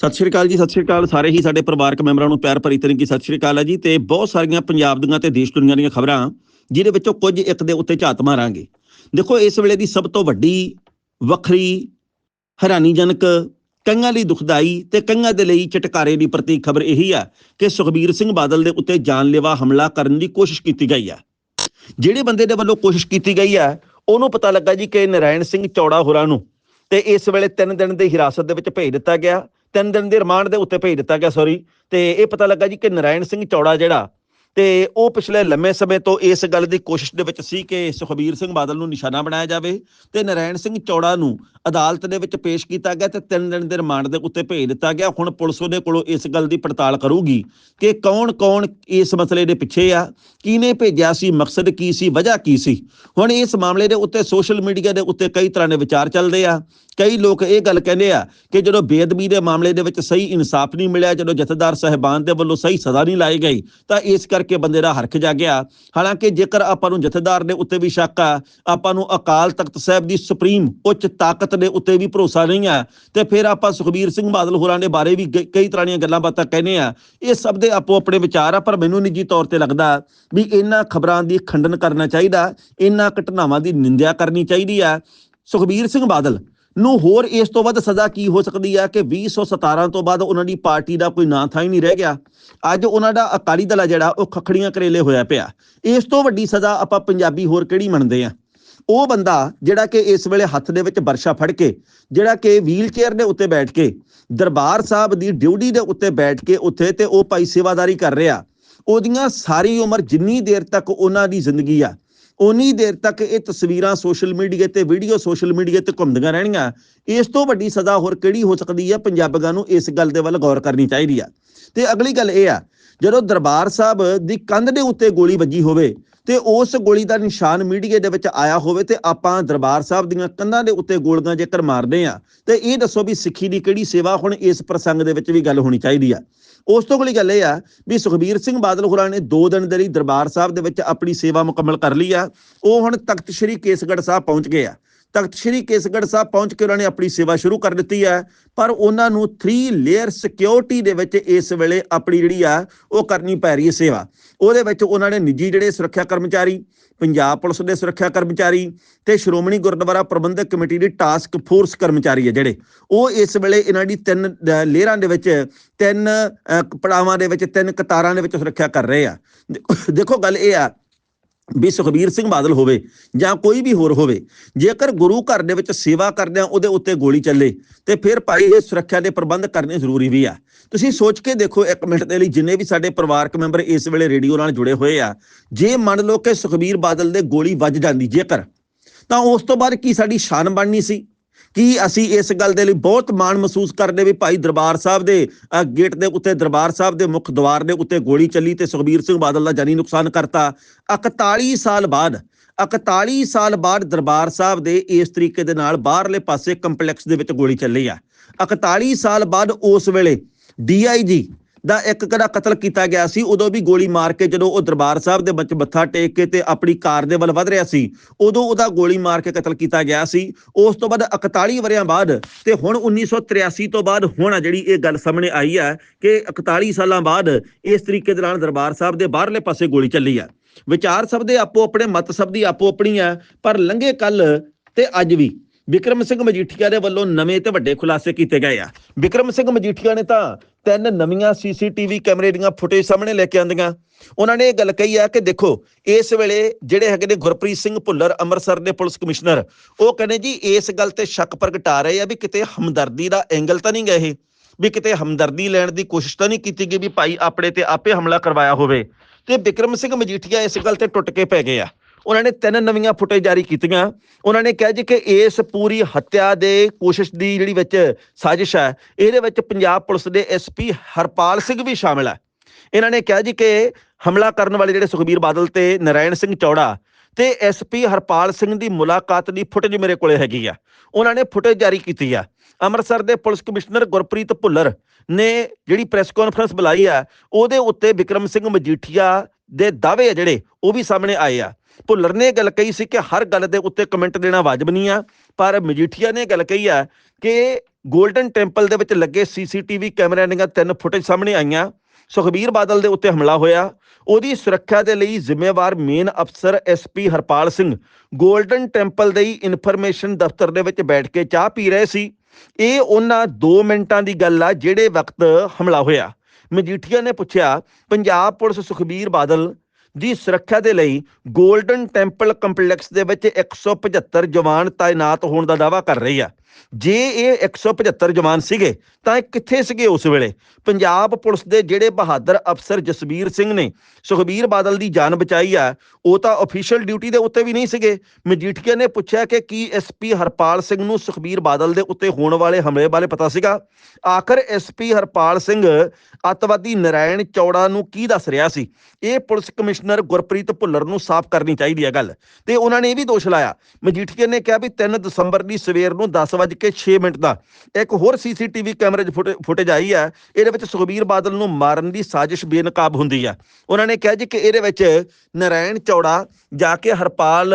ਸਤਿ ਸ਼੍ਰੀ ਅਕਾਲ ਜੀ, ਸਤਿ ਸ਼੍ਰੀ ਅਕਾਲ। ਸਾਰੇ ਹੀ ਸਾਡੇ ਪਰਿਵਾਰਕ ਮੈਂਬਰਾਂ ਨੂੰ ਪਿਆਰ ਭਰੀ ਤਰੀਕੇ ਸਤਿ ਸ਼੍ਰੀ ਅਕਾਲ ਹੈ ਜੀ। ਤੇ ਬਹੁਤ ਸਾਰੀਆਂ ਪੰਜਾਬ ਦੀਆਂ ਤੇ ਦੇਸ਼ ਦੁਨੀਆ ਦੀਆਂ ਖਬਰਾਂ, ਜਿਹਦੇ ਵਿੱਚੋਂ ਕੁਝ ਇੱਕ ਦੇ ਉੱਤੇ ਝਾਤ ਮਾਰਾਂਗੇ। ਦੇਖੋ, ਇਸ ਵੇਲੇ ਦੀ ਸਭ ਤੋਂ ਵੱਡੀ, ਵੱਖਰੀ, ਹੈਰਾਨੀਜਨਕ, ਕਈਆਂ ਲਈ ਦੁਖਦਾਈ ਤੇ ਕਈਆਂ ਦੇ ਲਈ ਚਟਕਾਰੇ ਦੀ ਪ੍ਰਤੀਕ ਖਬਰ ਇਹੀ ਆ ਕਿ ਸੁਖਬੀਰ ਸਿੰਘ ਬਾਦਲ ਦੇ ਉੱਤੇ ਜਾਨਲੇਵਾ ਹਮਲਾ ਕਰਨ ਦੀ ਕੋਸ਼ਿਸ਼ ਕੀਤੀ ਗਈ ਆ। ਜਿਹੜੇ ਬੰਦੇ ਦੇ ਵੱਲੋਂ ਕੋਸ਼ਿਸ਼ ਕੀਤੀ ਗਈ ਆ, ਉਹਨੂੰ ਪਤਾ ਲੱਗਾ ਜੀ ਕਿ ਨਰਾਇਣ ਸਿੰਘ ਚੌੜਾ ਹੋਰਾਂ ਨੂੰ, ਤੇ ਇਸ ਵੇਲੇ 3 ਦਿਨ ਦੇ ਹਿਰਾਸਤ ਦੇ ਵਿੱਚ ਭੇਜ ਦਿੱਤਾ ਗਿਆ। ਤਿੰਨ ਦਿਨ ਦੇ ਰਿਮਾਂਡ ਦੇ ਉੱਤੇ ਭੇਜ ਦਿੱਤਾ ਗਿਆ ਸੌਰੀ ਤੇ ਇਹ ਪਤਾ ਲੱਗਾ ਜੀ ਕਿ ਨਰਾਇਣ ਸਿੰਘ ਚੌੜਾ ਜਿਹੜਾ, ਤੇ ਉਹ ਪਿਛਲੇ ਲੰਮੇ ਸਮੇਂ ਤੋਂ ਇਸ ਗੱਲ ਦੀ ਕੋਸ਼ਿਸ਼ ਦੇ ਵਿੱਚ ਸੀ ਕਿ ਸੁਖਬੀਰ ਸਿੰਘ ਬਾਦਲ ਨੂੰ ਨਿਸ਼ਾਨਾ ਬਣਾਇਆ ਜਾਵੇ ਤੇ ਨਰਾਇਣ ਸਿੰਘ ਚੌੜਾ ਨੂੰ ਅਦਾਲਤ ਦੇ ਵਿੱਚ ਪੇਸ਼ ਕੀਤਾ ਗਿਆ ਤੇ ਤਿੰਨ ਦਿਨ ਦੇ ਰਿਮਾਂਡ ਦੇ ਉੱਤੇ ਭੇਜ ਦਿੱਤਾ ਗਿਆ। ਹੁਣ ਪੁਲਿਸ ਉਹਦੇ ਕੋਲੋਂ ਇਸ ਗੱਲ ਦੀ ਪੜਤਾਲ ਕਰੂਗੀ ਕਿ ਕੌਣ-ਕੌਣ ਇਸ ਮਸਲੇ ਦੇ ਪਿੱਛੇ ਆ, ਕਿਹਨੇ ਭੇਜਿਆ ਸੀ, ਮਕਸਦ ਕੀ ਸੀ, ਵਜ੍ਹਾ ਕੀ ਸੀ। ਹੁਣ ਇਸ ਮਾਮਲੇ ਦੇ ਉੱਤੇ ਸੋਸ਼ਲ ਮੀਡੀਆ ਦੇ ਉੱਤੇ ਕਈ ਤਰ੍ਹਾਂ ਦੇ ਵਿਚਾਰ ਚੱਲਦੇ ਆ। ਕਈ ਲੋਕ ਇਹ ਗੱਲ ਕਹਿੰਦੇ ਆ ਕਿ ਜਦੋਂ ਬੇਅਦਬੀ ਦੇ ਮਾਮਲੇ ਦੇ ਵਿੱਚ ਸਹੀ ਇਨਸਾਫ ਨਹੀਂ ਮਿਲਿਆ, ਜਦੋਂ ਜਥੇਦਾਰ ਸਹਿਬਾਨ ਦੇ ਵੱਲੋਂ ਸਹੀ ਸਜ਼ਾ ਨਹੀਂ ਲਾਈ ਗਈ, ਤਾਂ ਇਸ ਕਰਕੇ ਬੰਦੇ ਦਾ ਹਰਖ ਜਾਗਿਆ ਹਾਲਾਂਕਿ ਜੇਕਰ ਆਪਾਂ ਨੂੰ ਜਥੇਦਾਰ ਦੇ ਉੱਤੇ ਵੀ ਸ਼ੱਕ ਆ, ਆਪਾਂ ਨੂੰ ਅਕਾਲ ਤਖਤ ਸਾਹਿਬ ਦੀ ਸੁਪਰੀਮ ਉੱਚ ਤਾਕਤ ਦੇ ਉੱਤੇ ਵੀ ਭਰੋਸਾ ਨਹੀਂ ਆ, ਤੇ ਫਿਰ ਆਪਾਂ ਸੁਖਬੀਰ ਸਿੰਘ ਬਾਦਲ ਹੋਰਾਂ ਦੇ ਬਾਰੇ ਵੀ ਕ- ਕਈ ਤਰ੍ਹਾਂ ਦੀਆਂ ਗੱਲਾਂ ਬਾਤਾਂ ਕਹਿੰਦੇ ਆ, ਇਹ ਸਭ ਦੇ ਆਪੋ ਆਪਣੇ ਵਿਚਾਰ ਆ, ਪਰ ਮੈਨੂੰ ਨਿੱਜੀ ਤੌਰ ਤੇ ਲੱਗਦਾ ਵੀ ਇਹਨਾਂ ਖਬਰਾਂ ਦੀ ਖੰਡਨ ਕਰਨਾ ਚਾਹੀਦਾ, ਇਹਨਾਂ ਘਟਨਾਵਾਂ ਦੀ ਨਿੰਦਿਆ ਕਰਨੀ ਚਾਹੀਦੀ ਆ। ਸੁਖਬੀਰ ਸਿੰਘ ਬਾਦਲ ਨੂੰ ਹੋਰ ਇਸ ਤੋਂ ਵੱਧ ਸਜ਼ਾ ਕੀ ਹੋ ਸਕਦੀ ਹੈ ਕਿ 2017 ਤੋਂ ਬਾਅਦ ਉਹਨਾਂ ਦੀ ਪਾਰਟੀ ਦਾ ਕੋਈ ਨਾਂ ਥਾਂ ਹੀ ਨਹੀਂ ਰਹਿ ਗਿਆ। ਅੱਜ ਉਹਨਾਂ ਦਾ ਅਕਾਲੀ ਦਲ ਆ ਜਿਹੜਾ, ਉਹ ਖਖੜੀਆਂ ਕਰੇਲੇ ਹੋਇਆ ਪਿਆ। ਇਸ ਤੋਂ ਵੱਡੀ ਸਜ਼ਾ ਆਪਾਂ ਪੰਜਾਬੀ ਹੋਰ ਕਿਹੜੀ ਮੰਨਦੇ ਆ? ਉਹ ਬੰਦਾ ਜਿਹੜਾ ਕਿ ਇਸ ਵੇਲੇ ਹੱਥ ਦੇ ਵਿੱਚ ਵਰਸ਼ਾ ਫੜ ਕੇ, ਜਿਹੜਾ ਕਿ ਵੀਲ ਚੇਅਰ ਦੇ ਉੱਤੇ ਬੈਠ ਕੇ, ਦਰਬਾਰ ਸਾਹਿਬ ਦੀ ਡਿਊਟੀ ਦੇ ਉੱਤੇ ਬੈਠ ਕੇ ਉੱਥੇ ਤੇ ਉਹ ਭਾਈ ਸੇਵਾਦਾਰੀ ਕਰ ਰਿਹਾ। ਉਹਦੀਆਂ ਸਾਰੀ ਉਮਰ ਜਿੰਨੀ ਦੇਰ ਤੱਕ ਉਹਨਾਂ ਦੀ ਜ਼ਿੰਦਗੀ ਆ ਉਨੀ ਦੇਰ ਤੱਕ ਇਹ ਤਸਵੀਰਾਂ ਸੋਸ਼ਲ ਮੀਡੀਆ ਤੇ, ਵੀਡੀਓ ਸੋਸ਼ਲ ਮੀਡੀਆ ਤੇ ਘੁੰਮਦੀਆਂ ਰਹਿਣਗੀਆਂ ਇਸ ਤੋਂ ਵੱਡੀ ਸਜ਼ਾ ਹੋਰ ਕਿਹੜੀ ਹੋ ਸਕਦੀ ਹੈ ਪੰਜਾਬੀਆਂ ਨੂੰ ਇਸ ਗੱਲ ਦੇ ਵੱਲ ਗੌਰ ਕਰਨੀ ਚਾਹੀਦੀ ਆ। ਤੇ ਅਗਲੀ ਗੱਲ ਇਹ ਆ, ਜਦੋਂ ਦਰਬਾਰ ਸਾਹਿਬ ਦੀ ਕੰਧ ਦੇ ਉੱਤੇ ਗੋਲੀ ਵੱਜੀ ਹੋਵੇ ਤੇ ਉਸ ਗੋਲੀ ਦਾ ਨਿਸ਼ਾਨ ਮੀਡੀਆ ਦੇ ਵਿੱਚ ਆਇਆ ਹੋਵੇ ਤੇ ਆਪਾਂ ਦਰਬਾਰ ਸਾਹਿਬ ਦੀਆਂ ਕੰਧਾਂ ਦੇ ਉੱਤੇ ਗੋਲੀਆਂ ਜੇਕਰ ਮਾਰਦੇ ਆ ਤੇ ਇਹ ਦੱਸੋ ਵੀ ਸਿੱਖੀ ਦੀ ਕਿਹੜੀ ਸੇਵਾ ਹੁਣ ਇਸ ਪ੍ਰਸੰਗ ਦੇ ਵਿੱਚ ਵੀ ਗੱਲ ਹੋਣੀ ਚਾਹੀਦੀ ਆ। ਉਸ ਤੋਂ ਅਗਲੀ ਗੱਲ ਇਹ ਆ ਵੀ ਸੁਖਬੀਰ ਸਿੰਘ ਬਾਦਲ ਹੋਰਾਂ ਨੇ 2 ਦਿਨ ਦੇ ਲਈ ਦਰਬਾਰ ਸਾਹਿਬ ਦੇ ਵਿੱਚ ਆਪਣੀ ਸੇਵਾ ਮੁਕੰਮਲ ਕਰ ਲਈ ਆ। ਉਹ ਹੁਣ ਤਖਤ ਸ੍ਰੀ ਕੇਸਗੜ੍ਹ ਸਾਹਿਬ ਪਹੁੰਚ ਗਏ ਆ। ਤਖਤ ਸ੍ਰੀ ਕੇਸਗੜ੍ਹ ਸਾਹਿਬ ਪਹੁੰਚ ਕੇ ਉਹਨਾਂ ਨੇ ਆਪਣੀ ਸੇਵਾ ਸ਼ੁਰੂ ਕਰ ਦਿੱਤੀ ਹੈ। ਪਰ ਉਹਨਾਂ ਨੂੰ 3 ਲੇਅਰ ਸਿਕਿਉਰਿਟੀ ਦੇ ਵਿੱਚ ਇਸ ਵੇਲੇ ਆਪਣੀ ਜਿਹੜੀ ਆ, ਉਹ ਕਰਨੀ ਪੈ ਰਹੀ ਹੈ ਸੇਵਾ। ਉਹਦੇ ਵਿੱਚ ਉਹਨਾਂ ਨੇ ਨਿੱਜੀ ਜਿਹੜੇ ਸੁਰੱਖਿਆ ਕਰਮਚਾਰੀ, ਪੰਜਾਬ ਪੁਲਿਸ ਦੇ ਸੁਰੱਖਿਆ ਕਰਮਚਾਰੀ ਤੇ ਸ਼੍ਰੋਮਣੀ ਗੁਰਦੁਆਰਾ ਪ੍ਰਬੰਧਕ ਕਮੇਟੀ ਦੀ ਟਾਸਕ ਫੋਰਸ ਕਰਮਚਾਰੀ ਹੈ ਜਿਹੜੇ। ਉਹ ਇਸ ਵੇਲੇ ਇਹਨਾਂ ਦੀ ਤਿੰਨ ਲੇਅਰਾਂ ਦੇ ਵਿੱਚ ਤਿੰਨ ਪੜਾਵਾਂ ਦੇ ਵਿੱਚ, ਤਿੰਨ ਕਤਾਰਾਂ ਦੇ ਵਿੱਚ ਸੁਰੱਖਿਆ ਕਰ ਰਹੇ ਆ। ਦੇਖੋ ਗੱਲ ਇਹ ਆ ਵੀ ਸੁਖਬੀਰ ਸਿੰਘ ਬਾਦਲ ਹੋਵੇ ਜਾਂ ਕੋਈ ਵੀ ਹੋਰ ਹੋਵੇ, ਜੇਕਰ ਗੁਰੂ ਘਰ ਦੇ ਵਿੱਚ ਸੇਵਾ ਕਰਦਿਆਂ ਉਹਦੇ ਉੱਤੇ ਗੋਲੀ ਚੱਲੇ, ਤੇ ਫਿਰ ਭਾਈ ਇਹ ਸੁਰੱਖਿਆ ਦੇ ਪ੍ਰਬੰਧ ਕਰਨੇ ਜ਼ਰੂਰੀ ਵੀ ਆ। ਤੁਸੀਂ ਸੋਚ ਕੇ ਦੇਖੋ ਇੱਕ ਮਿੰਟ ਦੇ ਲਈ ਜਿੰਨੇ ਵੀ ਸਾਡੇ ਪਰਿਵਾਰਕ ਮੈਂਬਰ ਇਸ ਵੇਲੇ ਰੇਡੀਓ ਨਾਲ ਜੁੜੇ ਹੋਏ ਆ, ਜੇ ਮੰਨ ਲਓ ਕਿ ਸੁਖਬੀਰ ਬਾਦਲ ਦੇ ਗੋਲੀ ਵੱਜ ਜਾਂਦੀ ਜੇਕਰ, ਤਾਂ ਉਸ ਤੋਂ ਬਾਅਦ ਕੀ ਸਾਡੀ ਸ਼ਾਨ ਬਣਨੀ ਸੀ? ਕੀ ਅਸੀਂ ਇਸ ਗੱਲ ਦੇ ਲਈ ਬਹੁਤ ਮਾਣ ਮਹਿਸੂਸ ਕਰਦੇ ਵੀ ਭਾਈ ਦਰਬਾਰ ਸਾਹਿਬ ਦੇ ਗੇਟ ਦੇ ਉੱਤੇ, ਦਰਬਾਰ ਸਾਹਿਬ ਦੇ ਮੁੱਖ ਦੁਆਰ ਦੇ ਉੱਤੇ ਗੋਲੀ ਚੱਲੀ ਤੇ ਸੁਖਬੀਰ ਸਿੰਘ ਬਾਦਲ ਦਾ ਜਾਨੀ ਨੁਕਸਾਨ ਕਰਤਾ। 41 ਸਾਲ ਬਾਅਦ 41 ਸਾਲ ਬਾਅਦ ਦਰਬਾਰ ਸਾਹਿਬ ਦੇ ਇਸ ਤਰੀਕੇ ਦੇ ਨਾਲ ਬਾਹਰਲੇ ਪਾਸੇ ਕੰਪਲੈਕਸ ਦੇ ਵਿੱਚ ਗੋਲੀ ਚੱਲੀ ਆ। 41 ਸਾਲ ਬਾਅਦ ਉਸ ਵੇਲੇ ਡੀਆਈਜੀ ਦਾ ਇੱਕ ਕਦਾ ਕਤਲ ਕੀਤਾ ਗਿਆ ਸੀ, ਉਦੋਂ ਵੀ ਗੋਲੀ ਮਾਰ ਕੇ ਜਦੋਂ ਉਹ ਦਰਬਾਰ ਸਾਹਿਬ ਦੇ ਵਿੱਚ ਮੱਥਾ ਟੇਕ ਕੇ ਤੇ ਆਪਣੀ ਕਾਰ ਦੇ ਵੱਲ ਵਧ ਰਿਹਾ ਸੀ, ਉਦੋਂ ਉਹਦਾ ਗੋਲੀ ਮਾਰ ਕੇ ਕਤਲ ਕੀਤਾ ਗਿਆ ਸੀ। ਉਸ ਤੋਂ ਬਾਅਦ 41 ਵਰਿਆਂ ਬਾਅਦ ਤੇ ਹੁਣ 1983 ਤੋਂ ਬਾਅਦ ਹੁਣ ਜਿਹੜੀ ਇਹ ਗੱਲ ਸਾਹਮਣੇ ਆਈ ਹੈ ਕਿ 41 ਸਾਲਾਂ ਬਾਅਦ ਇਸ ਤਰੀਕੇ ਦੇ ਨਾਲ ਦਰਬਾਰ ਸਾਹਿਬ ਦੇ ਬਾਹਰਲੇ ਪਾਸੇ ਗੋਲੀ ਚੱਲੀ ਹੈ। ਵਿਚਾਰ ਸਭ ਦੇ ਆਪੋ ਆਪਣੇ, ਮਤ ਸਭ ਦੀ ਆਪੋ ਆਪਣੀ ਆ ਪਰ ਲੰਘੇ ਕੱਲ ਤੇ ਅੱਜ ਵੀ ਵਿਕਰਮ ਸਿੰਘ ਮਜੀਠੀਆ ਦੇ ਵੱਲੋਂ ਨਵੇਂ ਤੇ ਵੱਡੇ ਖੁਲਾਸੇ ਕੀਤੇ ਗਏ ਆ। ਵਿਕਰਮ ਸਿੰਘ ਮਜੀਠੀਆ ਨੇ ਤਾਂ ਤਿੰਨ ਨਵੀਆਂ ਸੀਸੀਟੀਵੀ ਕੈਮਰੇ ਦੀਆਂ ਫੁਟੇਜ ਸਾਹਮਣੇ ਲੈ ਕੇ ਆਂਦੀਆਂ ਉਹਨਾਂ ਨੇ ਇਹ ਗੱਲ ਕਹੀ ਆ ਕਿ ਦੇਖੋ, ਇਸ ਵੇਲੇ ਜਿਹੜੇ ਹੈਗੇ ਨੇ ਗੁਰਪ੍ਰੀਤ ਸਿੰਘ ਭੁੱਲਰ, ਅੰਮ੍ਰਿਤਸਰ ਦੇ ਪੁਲਿਸ ਕਮਿਸ਼ਨਰ, ਉਹ ਕਹਿੰਦੇ ਜੀ, ਇਸ ਗੱਲ ਤੇ ਸ਼ੱਕ ਪ੍ਰਗਟਾ ਰਹੇ ਆ ਵੀ ਕਿਤੇ ਹਮਦਰਦੀ ਦਾ ਐਂਗਲ ਤਾਂ ਨਹੀਂ ਗਏ ਵੀ ਕਿਤੇ ਹਮਦਰਦੀ ਲੈਣ ਦੀ ਕੋਸ਼ਿਸ਼ ਤਾਂ ਨਹੀਂ ਕੀਤੀ ਗਈ ਵੀ ਭਾਈ ਆਪਣੇ ਤੇ ਆਪੇ ਹਮਲਾ ਕਰਵਾਇਆ ਹੋਵੇ। ਤੇ ਵਿਕਰਮ ਸਿੰਘ ਮਜੀਠੀਆ ਇਸ ਗੱਲ ਤੇ ਟੁੱਟ ਕੇ ਪੈ ਗਏ ਆ। ਉਹਨਾਂ ਨੇ ਤਿੰਨ ਨਵੀਆਂ ਫੁਟੇਜ ਜਾਰੀ ਕੀਤੀਆਂ। ਉਹਨਾਂ ਨੇ ਕਿਹਾ ਜੀ ਕਿ ਇਸ ਪੂਰੀ ਹੱਤਿਆ ਦੇ ਕੋਸ਼ਿਸ਼ ਦੀ ਜਿਹੜੀ ਵਿੱਚ ਸਾਜ਼ਿਸ਼ ਹੈ, ਇਹਦੇ ਵਿੱਚ ਪੰਜਾਬ ਪੁਲਿਸ ਦੇ ਐਸਪੀ ਹਰਪਾਲ ਸਿੰਘ ਵੀ ਸ਼ਾਮਿਲ ਹੈ। ਇਹਨਾਂ ਨੇ ਕਿਹਾ ਜੀ ਕਿ ਹਮਲਾ ਕਰਨ ਵਾਲੇ ਜਿਹੜੇ ਸੁਖਬੀਰ ਬਾਦਲ ਤੇ ਨਰਾਇਣ ਸਿੰਘ ਚੌੜਾ ਤੇ ਐਸਪੀ ਹਰਪਾਲ ਸਿੰਘ ਦੀ ਮੁਲਾਕਾਤ ਦੀ ਫੁਟੇਜ ਮੇਰੇ ਕੋਲੇ ਹੈਗੀ ਆ। ਉਹਨਾਂ ਨੇ ਫੁਟੇਜ ਜਾਰੀ ਕੀਤੀ ਆ। ਅੰਮ੍ਰਿਤਸਰ ਦੇ ਪੁਲਿਸ ਕਮਿਸ਼ਨਰ ਗੁਰਪ੍ਰੀਤ ਭੁੱਲਰ ਨੇ ਜਿਹੜੀ ਪ੍ਰੈਸ ਕਾਨਫਰੰਸ ਬੁਲਾਈ ਆ, ਉਹਦੇ ਉੱਤੇ ਵਿਕਰਮ ਸਿੰਘ ਮਜੀਠੀਆ ਦੇ ਦਾਅਵੇ ਆ ਜਿਹੜੇ, ਉਹ ਵੀ ਸਾਹਮਣੇ ਆਏ ਆ। ਭੁੱਲਰ ਨੇ ਇਹ ਗੱਲ ਕਹੀ ਸੀ ਕਿ ਹਰ ਗੱਲ ਦੇ ਉੱਤੇ ਕਮੈਂਟ ਦੇਣਾ ਵਾਜਬ ਨਹੀਂ ਆ, ਪਰ ਮਜੀਠੀਆ ਨੇ ਗੱਲ ਕਹੀ ਆ ਕਿ ਗੋਲਡਨ ਟੈਂਪਲ ਦੇ ਵਿੱਚ ਲੱਗੇ ਸੀਸੀਟੀਵੀ ਕੈਮਰਿਆਂ ਦੀਆਂ ਤਿੰਨ ਫੁਟੇਜ ਸਾਹਮਣੇ ਆਈਆਂ। ਸੁਖਬੀਰ ਬਾਦਲ ਦੇ ਉੱਤੇ ਹਮਲਾ ਹੋਇਆ। ਉਹਦੀ ਸੁਰੱਖਿਆ ਦੇ ਲਈ ਜ਼ਿੰਮੇਵਾਰ ਮੇਨ ਅਫਸਰ SP Harpal Singh golden temple ਦੇ ਹੀ ਇਨਫੋਰਮੇਸ਼ਨ ਦਫ਼ਤਰ ਦੇ ਵਿੱਚ ਬੈਠ ਕੇ ਚਾਹ ਪੀ ਰਹੇ ਸੀ। ਇਹ ਉਹਨਾਂ 2 ਮਿੰਟਾਂ ਦੀ ਗੱਲ ਆ ਜਿਹੜੇ ਵਕਤ ਹਮਲਾ ਹੋਇਆ। ਮਜੀਠੀਆ ਨੇ ਪੁੱਛਿਆ, ਪੰਜਾਬ ਪੁਲਿਸ ਸੁਖਬੀਰ ਬਾਦਲ ਦੀ ਸੁਰੱਖਿਆ ਦੇ ਲਈ ਗੋਲਡਨ ਟੈਂਪਲ ਕੰਪਲੈਕਸ ਦੇ ਵਿੱਚ 175 ਜਵਾਨ ਤਾਇਨਾਤ ਹੋਣ ਦਾ ਦਾਅਵਾ ਕਰ ਰਹੀ ਆ। ਜੇ ਇਹ 175 ਜਵਾਨ ਸੀਗੇ, ਤਾਂ ਇਹ ਕਿੱਥੇ ਸੀਗੇ ਉਸ ਵੇਲੇ? ਪੰਜਾਬ ਪੁਲਿਸ ਦੇ ਜਿਹੜੇ ਬਹਾਦਰ ਅਫਸਰ ਜਸਬੀਰ ਸਿੰਘ ਨੇ, ਸੁਖਬੀਰ ਬਾਦਲ ਦੀ ਜਾਨ ਬਚਾਈ ਆ, ਉਹ ਤਾਂ ਅਫੀਸ਼ੀਅਲ ਡਿਊਟੀ ਦੇ ਉੱਤੇ ਵੀ ਨਹੀਂ ਸੀਗੇ। ਮਜੀਠੀਆ ਨੇ ਪੁੱਛਿਆ ਕਿ ਕੀ ਐਸਪੀ ਹਰਪਾਲ ਸਿੰਘ ਨੂੰ ਸੁਖਬੀਰ ਬਾਦਲ ਦੇ ਉੱਤੇ ਹੋਣ ਵਾਲੇ ਹਮਲੇ ਬਾਰੇ ਪਤਾ ਸੀਗਾ? ਆਖਰ ਐਸਪੀ ਹਰਪਾਲ ਸਿੰਘ ਅੱਤਵਾਦੀ ਨਰਾਇਣ ਚੌੜਾ ਨੂੰ ਕੀ ਦੱਸ ਰਿਹਾ ਸੀ? ਇਹ ਪੁਲਿਸ ਕਮਿਸ਼ਨਰ ਗੁਰਪ੍ਰੀਤ ਭੁੱਲਰ ਨੂੰ ਸਾਫ਼ ਕਰਨੀ ਚਾਹੀਦੀ ਹੈ ਗੱਲ। ਤੇ ਉਹਨਾਂ ਨੇ ਇਹ ਵੀ ਦੋਸ਼ ਲਾਇਆ। ਮਜੀਠੀਆ ਨੇ ਕਿਹਾ ਵੀ 3 ਦਸੰਬਰ ਦੀ ਸਵੇਰ ਨੂੰ 10:06 ਮਿੰਟ ਦਾ। ਇੱਕ ਹੋਰ ਸੀਸੀਟੀਵੀ ਕੈਮਰੇ 'ਚ ਫੁਟੇਜ ਆਈ ਹੈ। ਇਹਦੇ ਵਿੱਚ ਸੁਖਬੀਰ ਬਾਦਲ ਨੂੰ ਮਾਰਨ ਦੀ ਸਾਜ਼ਿਸ਼ ਬੇਨਕਾਬ ਹੁੰਦੀ ਆ ਉਹਨਾਂ ਨੇ ਕਿਹਾ ਜੀ ਕਿ ਇਹਦੇ ਵਿੱਚ ਨਰਾਇਣ ਚੌੜਾ ਜਾ ਕੇ ਹਰਪਾਲ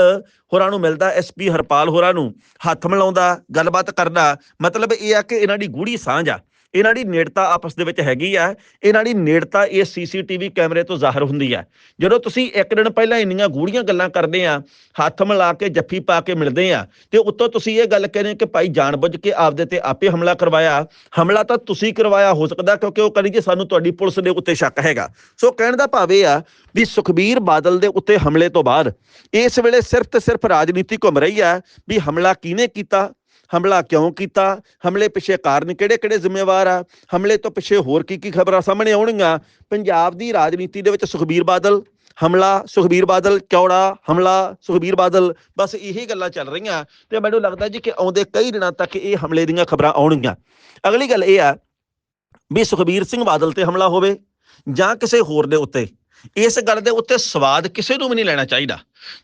ਹੋਰਾਂ ਨੂੰ ਮਿਲਦਾ ਐਸਪੀ ਹਰਪਾਲ ਹੋਰਾਂ ਨੂੰ ਹੱਥ ਮਿਲਾਉਂਦਾ, ਗੱਲਬਾਤ ਕਰਦਾ। ਮਤਲਬ ਇਹ ਆ ਕਿ ਇਹਨਾਂ ਦੀ ਗੂੜੀ ਸਾਂਝ ਆ। ਇਹਨਾਂ ਦੀ ਨੇੜਤਾ ਆਪਸ ਦੇ ਵਿੱਚ ਹੈਗੀ ਆ, ਇਹਨਾਂ ਦੀ ਨੇੜਤਾ ਇਹ ਸੀਸੀਟੀਵੀ ਕੈਮਰੇ ਤੋਂ ਜ਼ਾਹਰ ਹੁੰਦੀ ਆ। ਜਦੋਂ ਤੁਸੀਂ ਇੱਕ ਦਿਨ ਪਹਿਲਾਂ ਇੰਨੀਆਂ ਗੂੜੀਆਂ ਗੱਲਾਂ ਕਰਦੇ ਆ, ਹੱਥ ਮਿਲਾ ਕੇ ਜੱਫੀ ਪਾ ਕੇ ਮਿਲਦੇ ਆ, ਤੇ ਉੱਤੋਂ ਤੁਸੀਂ ਇਹ ਗੱਲ ਕਹਿੰਦੇ ਕਿ ਭਾਈ ਜਾਣਬੁੱਝ ਕੇ ਆਪਦੇ ਤੇ ਆਪੇ ਹਮਲਾ ਕਰਵਾਇਆ। ਹਮਲਾ ਤਾਂ ਤੁਸੀਂ ਕਰਵਾਇਆ, ਹੋ ਸਕਦਾ ਕਿਉਂਕਿ ਉਹ ਕਹਿੰਦੇ ਜੀ ਸਾਨੂੰ ਤੁਹਾਡੀ ਪੁਲਿਸ ਦੇ ਉੱਤੇ ਸ਼ੱਕ ਹੈਗਾ। ਸੋ ਕਹਿਣ ਦਾ ਭਾਵ ਇਹ ਆ ਵੀ ਸੁਖਬੀਰ ਬਾਦਲ ਦੇ ਉੱਤੇ ਹਮਲੇ ਤੋਂ ਬਾਅਦ, ਇਸ ਵੇਲੇ ਸਿਰਫ ਤੇ ਸਿਰਫ ਰਾਜਨੀਤੀ ਘੁੰਮ ਰਹੀ ਆ ਵੀ ਹਮਲਾ ਕਿਹਨੇ ਕੀਤਾ ਹਮਲਾ ਕਿਉਂ ਕੀਤਾ? ਹਮਲੇ ਪਿੱਛੇ ਕਾਰਨ ਕਿਹੜੇ-ਕਿਹੜੇ ਜ਼ਿੰਮੇਵਾਰ ਆ? ਹਮਲੇ ਤੋਂ ਪਿੱਛੇ ਹੋਰ ਕੀ ਕੀ ਖਬਰਾਂ ਸਾਹਮਣੇ ਆਉਣਗੀਆਂ? ਪੰਜਾਬ ਦੀ ਰਾਜਨੀਤੀ ਦੇ ਵਿੱਚ ਸੁਖਬੀਰ ਬਾਦਲ, ਹਮਲਾ, ਸੁਖਬੀਰ ਬਾਦਲ, ਚੌੜਾ ਹਮਲਾ, ਸੁਖਬੀਰ ਬਾਦਲ, ਬਸ ਇਹੀ ਗੱਲਾਂ ਚੱਲ ਰਹੀਆਂ ਤੇ ਮੈਨੂੰ ਲੱਗਦਾ ਜੀ ਕਿ ਆਉਂਦੇ ਕਈ ਦਿਨਾਂ ਤੱਕ ਇਹ ਹਮਲੇ ਦੀਆਂ ਖਬਰਾਂ ਆਉਣਗੀਆਂ। ਅਗਲੀ ਗੱਲ ਇਹ ਆ ਵੀ ਸੁਖਬੀਰ ਸਿੰਘ ਬਾਦਲ ਤੇ ਹਮਲਾ ਹੋਵੇ ਜਾਂ ਕਿਸੇ ਹੋਰ ਦੇ ਉੱਤੇ, ਇਸ ਗੱਲ ਦੇ ਉੱਤੇ ਸਵਾਦ ਕਿਸੇ ਨੂੰ ਵੀ ਨਹੀਂ ਲੈਣਾ ਚਾਹੀਦਾ।